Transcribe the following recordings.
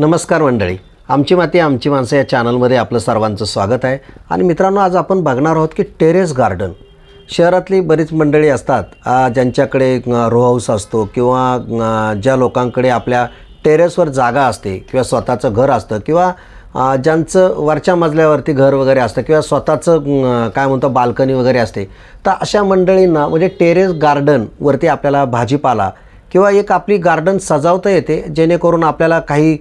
नमस्कार मंडळी. आमची माती आमची माणसं या चॅनलमध्ये आपलं सर्वांचं स्वागत आहे. आणि मित्रांनो आज आपण बघणार आहोत की टेरेस गार्डन. शहरातली बरीच मंडळी असतात ज्यांच्याकडे रो हाऊस असतो किंवा ज्या लोकांकडे आपल्या टेरेसवर जागा असते किंवा स्वतःचं घर असतं किंवा ज्यांचं वरच्या मजल्यावरती घर वगैरे असतं किंवा स्वतःचं काय म्हणतो बाल्कनी वगैरे असते. तर अशा मंडळींना म्हणजे टेरेस गार्डनवरती आपल्याला भाजीपाला किंवा एक आपली गार्डन सजावता येते जेणेकरून आपल्याला काही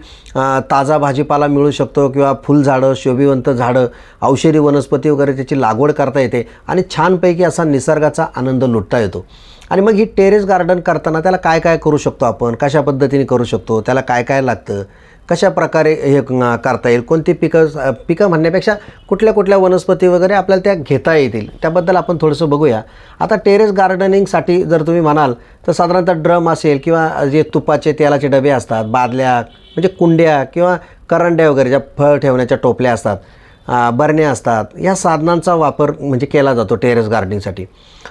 ताजा भाजीपाला मिळू शकतो किंवा फुलझाडं शोभिवंत झाडं औषधी वनस्पती वगैरे त्याची लागवड करता येते आणि छानपैकी असा निसर्गाचा आनंद लुटता येतो. आणि मग ही टेरेस गार्डन करताना त्याला काय काय करू शकतो आपण? कशा पद्धतीने करू शकतो? त्याला काय काय लागतं? कशा प्रकारे हे करता येईल? कोणती पिकं पिकं म्हणण्यापेक्षा कुठल्या कुठल्या वनस्पती वगैरे आपल्याला त्या घेता येतील त्याबद्दल आपण थोडंसं बघूया. आता टेरेस गार्डनिंगसाठी जर तुम्ही म्हणाल तर साधारणतः ड्रम असेल किंवा जे तुपाचे तेलाचे डबे असतात बादल्या म्हणजे कुंड्या किंवा करंड्या वगैरे ज्या फळ ठेवण्याच्या टोपल्या असतात बरण्या असतात या साधनांचा वापर म्हणजे केला जातो टेरेस गार्डनिंगसाठी.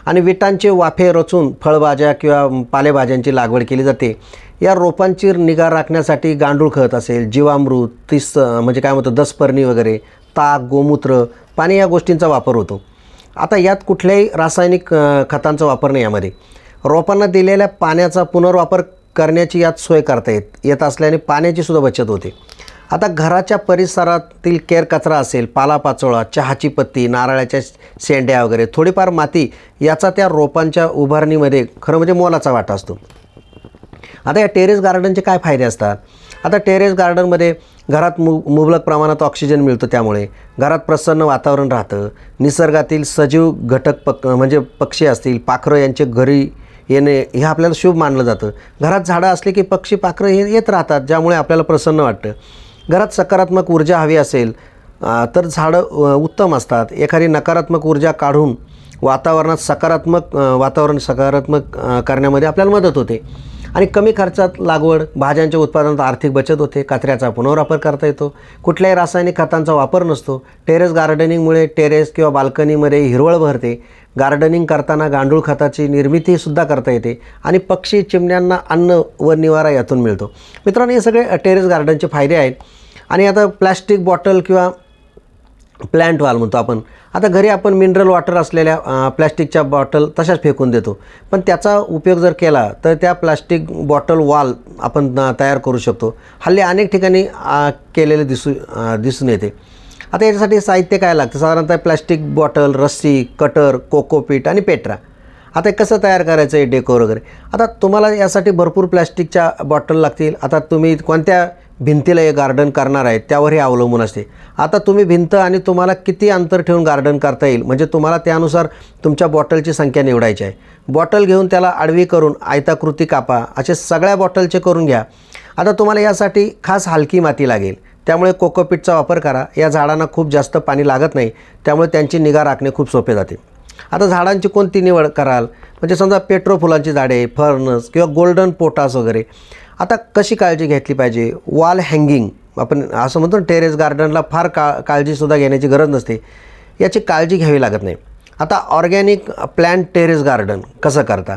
आणि विटांचे वाफे रचून फळभाज्या किंवा पालेभाज्यांची लागवड केली जाते. या रोपांची निगा राखण्यासाठी गांडूळ खत असेल जीवामृत तीस म्हणजे काय म्हणतो दसपर्णी वगैरे ताक गोमूत्र पाणी या गोष्टींचा वापर होतो. आता यात कुठल्याही रासायनिक खतांचा वापर नाही यामध्ये. रोपांना दिलेल्या पाण्याचा पुनर्वापर करण्याची यात सोय करता येत येत असल्याने पाण्याची सुद्धा बचत होते. आता घराच्या परिसरातील केर कचरा असेल पालापाचोळा चहाची पत्ती नारळाच्या शेंड्या वगैरे थोडीफार माती याचा त्या रोपांच्या उभारणीमध्ये खरं म्हणजे मोलाचा वाटा असतो. आता या टेरेस गार्डनचे काय फायदे असतात? आता टेरेस गार्डनमध्ये घरात मु मुबलक प्रमाणात ऑक्सिजन मिळतो त्यामुळे. घरात प्रसन्न वातावरण राहतं. निसर्गातील सजीव घटक पक म्हणजे पक्षी असतील पाखरं यांचे घरी येणे हे आपल्याला शुभ मानलं जातं. घरात झाडं असले की पक्षी पाखरं हे येत राहतात ज्यामुळे आपल्याला प्रसन्न वाटतं. घरात सकारात्मक ऊर्जा हवी असेल तर झाडं उत्तम असतात. एखादी नकारात्मक ऊर्जा काढून वातावरणात सकारात्मक वातावरण सकारात्मक करण्यामध्ये आपल्याला मदत होते. आणि कमी खर्चात लागवड भाज्यांच्या उत्पादनात आर्थिक बचत होते कचऱ्याचा पुनर्वापर करता येतो. कुठल्याही रासायनिक खतांचा वापर नसतो. टेरेस गार्डनिंगमुळे टेरेस किंवा बाल्कनीमध्ये हिरवळ भरते. गार्डनिंग करताना गांडूळ खताची निर्मितीसुद्धा करता येते आणि पक्षी चिमण्यांना अन्न व निवारा यातून मिळतो. मित्रांनो हे सगळे टेरेस गार्डनचे फायदे आहेत. आणि आता प्लॅस्टिक बॉटल किंवा प्लॅन्ट वाल म्हणतो आपण. आता घरी आपण मिनरल वॉटर असलेल्या प्लॅस्टिकच्या बॉटल तशाच फेकून देतो. पण त्याचा उपयोग जर केला तर त्या प्लास्टिक बॉटल वॉल आपण तयार करू शकतो. हल्ली अनेक ठिकाणी केलेले दिसू दिसून येते. आता याच्यासाठी साहित्य काय लागतं? साधारणतः प्लॅस्टिक बॉटल रस्सी कटर कोकोपीट आणि पेट्रा आता हे कसं तयार करायचं आहे डेकोर वगैरे? आता तुम्हाला यासाठी भरपूर प्लॅस्टिकच्या बॉटल लागतील. आता तुम्ही कोणत्या भिंतीला हे गार्डन करणार आहे त्यावर हे अवलंबून असते. आता तुम्ही भिंत आणि तुम्हाला किती अंतर ठेवून गार्डन करता येईल? म्हणजे तुम्हाला त्यानुसार तुमच्या बॉटलची संख्या निवडायची आहे. बॉटल घेऊन त्याला आडवी करून आयताकृती कापा. असे सगळ्या बॉटलचे करून घ्या. आता तुम्हाला यासाठी खास हलकी माती लागेल. त्यामुळे कोकोपीटचा वापर करा. या झाडांना खूप जास्त पाणी लागत नाही. त्यामुळे त्यांची निगा राखणे खूप सोपे जाते. आता झाडांची कोणती निवड कराल? म्हणजे समजा पेट्रो फुलांची झाडे फर्नस किंवा गोल्डन पोटास वगैरे. आता कशी काळजी घेतली पाहिजे? वॉल हँगिंग आपण असं म्हणतो ना टेरेस गार्डनला फार का काळजीसुद्धा घेण्याची गरज नसते. याची काळजी घ्यावी लागत नाही. आता ऑर्गॅनिक प्लॅन्ट टेरेस गार्डन कसं करता?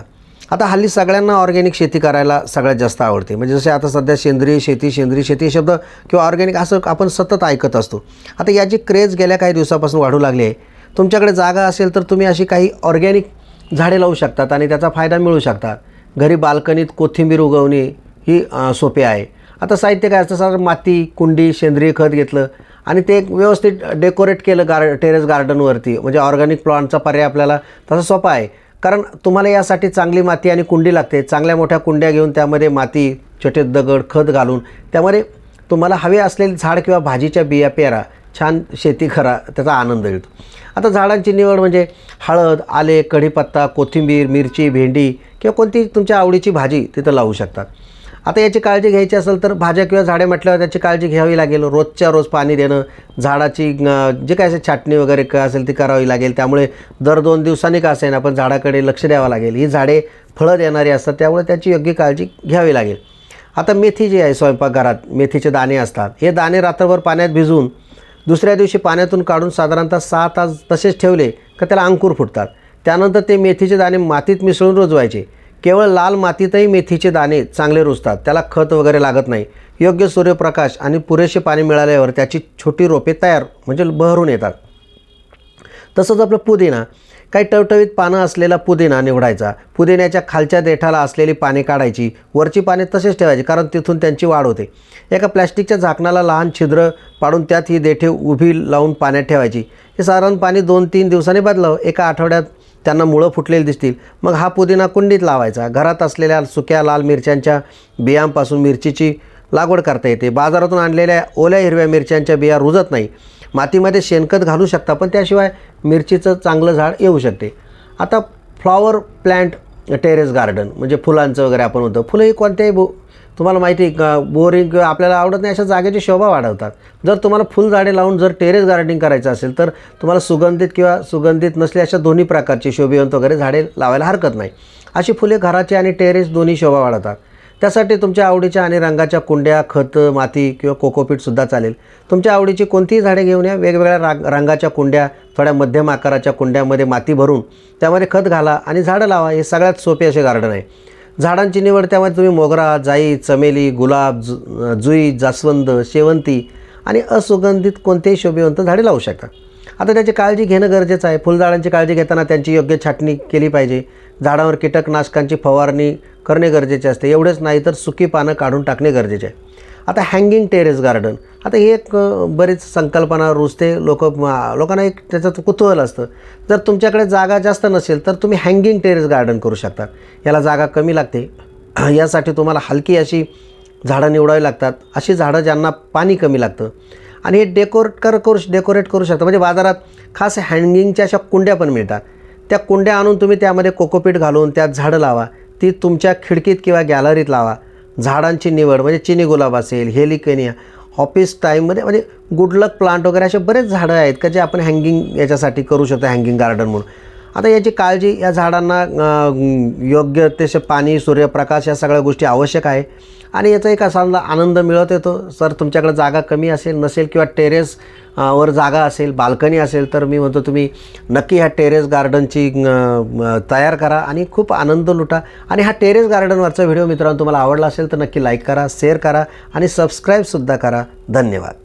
आता हल्ली सगळ्यांना ऑर्गॅनिक शेती करायला सगळ्यात जास्त आवडते. म्हणजे जसे आता सध्या सेंद्रिय शेती सेंद्रिय शेती हे शब्द किंवा ऑर्गॅनिक असं आपण सतत ऐकत असतो. आता याची क्रेज गेल्या काही दिवसापासून वाढू लागली आहे. तुमच्याकडे जागा असेल तर तुम्ही अशी काही ऑर्गॅनिक झाडे लावू शकतात आणि त्याचा फायदा मिळू शकतात घरी बाल्कनीत कोथिंबीर उगवणे ही सोपे आहे. आता साहित्य काय असतं? सर माती कुंडी सेंद्रिय खत घेतलं आणि ते एक व्यवस्थित डेकोरेट केलं गार टेरेस गार्डनवरती. म्हणजे ऑर्गॅनिक प्लांटचा पर्याय आपल्याला तसा सोपा आहे. कारण तुम्हाला यासाठी चांगली माती आणि कुंडी लागते. चांगल्या मोठ्या कुंड्या घेऊन त्यामध्ये माती छोटे दगड खत घालून त्यामध्ये तुम्हाला हवे असलेले झाड किंवा भाजीच्या बिया पेरा. छान शेती करा त्याचा आनंद येतो आता झाडांची निवड म्हणजे हळद आले कढीपत्ता कोथिंबीर मिरची भेंडी किंवा कोणती तुमच्या आवडीची भाजी तिथं लावू शकतात आता याची काळजी घ्यायची असेल तर भाज्या किंवा झाडे म्हटल्यावर त्याची काळजी घ्यावी लागेल. रोजच्या रोज पाणी देणं झाडाची जे काय असेल छाटणी वगैरे काय असेल ती करावी लागेल. त्यामुळे दर दोन दिवसांनी का असेल आपण झाडाकडे लक्ष द्यावं लागेल. ही झाडे फळं देणारी असतात त्यामुळे त्याची योग्य काळजी घ्यावी लागेल. आता मेथी जी आहे स्वयंपाकघरात मेथीचे दाणे असतात. हे दाणे रात्रभर पाण्यात भिजवून दुसऱ्या दिवशी पाण्यातून काढून साधारणतः सहा तास तसेच ठेवले का त्याला अंकुर फुटतात. त्यानंतर ते मेथीचे दाणे मातीत मिसळून रोजवायचे. केवळ लाल मातीतही मेथीचे दाणे चांगले रुजतात त्याला खत वगैरे लागत नाही. योग्य सूर्यप्रकाश आणि पुरेसे पाणी मिळाल्यावर त्याची छोटी रोपे तयार म्हणजे बहरून येतात. तसंच आपलं पुदिना. काही टवटवीत पानं असलेला पुदिना निवडायचा. पुदिन्याच्या खालच्या देठाला असलेली पाने काढायची. वरची पाने तसेच ठेवायची कारण तिथून त्यांची वाढ होते. एका प्लॅस्टिकच्या झाकणाला लहान छिद्र पाडून त्यात ही देठे उभी लावून पाण्यात ठेवायची. हे साधारण पाणी दोन तीन दिवसांनी बदलावं. एका आठवड्यात त्यांना मुळं फुटलेली दिसतील. मग हा पुदिना कुंडीत लावायचा. घरात असलेल्या सुक्या लाल मिरच्यांच्या बियांपासून मिरचीची लागवड करता येते. बाजारातून आणलेल्या ओल्या हिरव्या मिरच्यांच्या बिया रुजत नाही. मातीमध्ये शेणखत घालू शकता पण त्याशिवाय मिरचीचं चांगलं झाड येऊ शकते. आता फ्लॉवर प्लॅन्ट टेरेस गार्डन म्हणजे फुलांचं वगैरे आपण होतं फुलं ही कोणत्याही बो तुम्हाला माहिती आहे का बोरिंग किंवा आपल्याला आवडत नाही अशा जागेची शोभा वाढवतात. जर तुम्हाला फुलझाडे लावून जर टेरेस गार्डनिंग करायचं असेल तर तुम्हाला सुगंधित किंवा सुगंधित नसले अशा दोन्ही प्रकारची शोभिवंत वगैरे झाडे लावायला हरकत नाही. अशी फुले घराची आणि टेरेस दोन्ही शोभा वाढवतात. त्यासाठी तुमच्या आवडीच्या आणि रंगाच्या कुंड्या खत माती किंवा कोकोपीटसुद्धा चालेल. तुमच्या आवडीची कोणतीही झाडे घेऊन या वेगवेगळ्या राग रंगाच्या कुंड्या थोड्या मध्यम आकाराच्या कुंड्यामध्ये माती भरून त्यामध्ये खत घाला आणि झाडं लावा हे सगळ्यात सोपे असे गार्डन आहे. झाडांची निवड त्यामध्ये तुम्ही मोगरा जाई चमेली गुलाब जु जुई जास्वंद शेवंती आणि असुगंधित कोणतेही शोभिवंत झाडे लावू शकता. आता त्याची काळजी घेणं गरजेचं आहे. फुलझाडांची काळजी घेताना त्यांची योग्य छाटणी केली पाहिजे. झाडावर कीटकनाशकांची फवारणी करणे गरजेचे असते. एवढेच नाही तर सुकी पानं काढून टाकणे गरजेचे आहे. आता हँगिंग टेरेस गार्डन आता ही एक बरीच संकल्पना रुजते लोक लोकांना एक त्याचं कुतूहल असतं. जर तुमच्याकडे जागा जास्त नसेल तर तुम्ही हँगिंग टेरेस गार्डन करू शकता. याला जागा कमी लागते. यासाठी तुम्हाला हलकी अशी झाडं निवडावी लागतात. अशी झाडं ज्यांना पाणी कमी लागतं. आणि हे डेकोरेट कर करू डेकोरेट करू शकता. म्हणजे बाजारात खास हँगिंगच्या अशा कुंड्या पण मिळतात. त्या कुंड्या आणून तुम्ही त्यामध्ये कोकोपीट घालून त्यात झाडं लावा. ती तुमच्या खिडकीत किंवा गॅलरीत लावा. झाडांची निवड म्हणजे चिनी गुलाब असेल हेलिकेनिया ऑफिस टाईममध्ये म्हणजे गुडलक प्लांट वगैरे असे बरेच झाडं आहेत का जे आपण हँगिंग याच्यासाठी करू शकतो हँगिंग गार्डन म्हणून? आता याची काळजी या झाडांना योग्य तसे पाणी सूर्यप्रकाश या सगळ्या गोष्टी आवश्यक आहे. आणि याचा एक असा आनंद मिळत येतो. सर तुमच्याकडे जागा कमी असेल नसेल किंवा टेरेस वर जागा असेल बाल्कनी असेल तर मी म्हणतो तुम्ही नक्की ह्या टेरेस गार्डनची तयार करा आणि खूप आनंद लुटा. आणि हा टेरेस गार्डनवरचा व्हिडिओ मित्रांनो तुम्हाला आवडला असेल तर नक्की लाईक करा शेअर करा आणि सबस्क्राईबसुद्धा करा. धन्यवाद.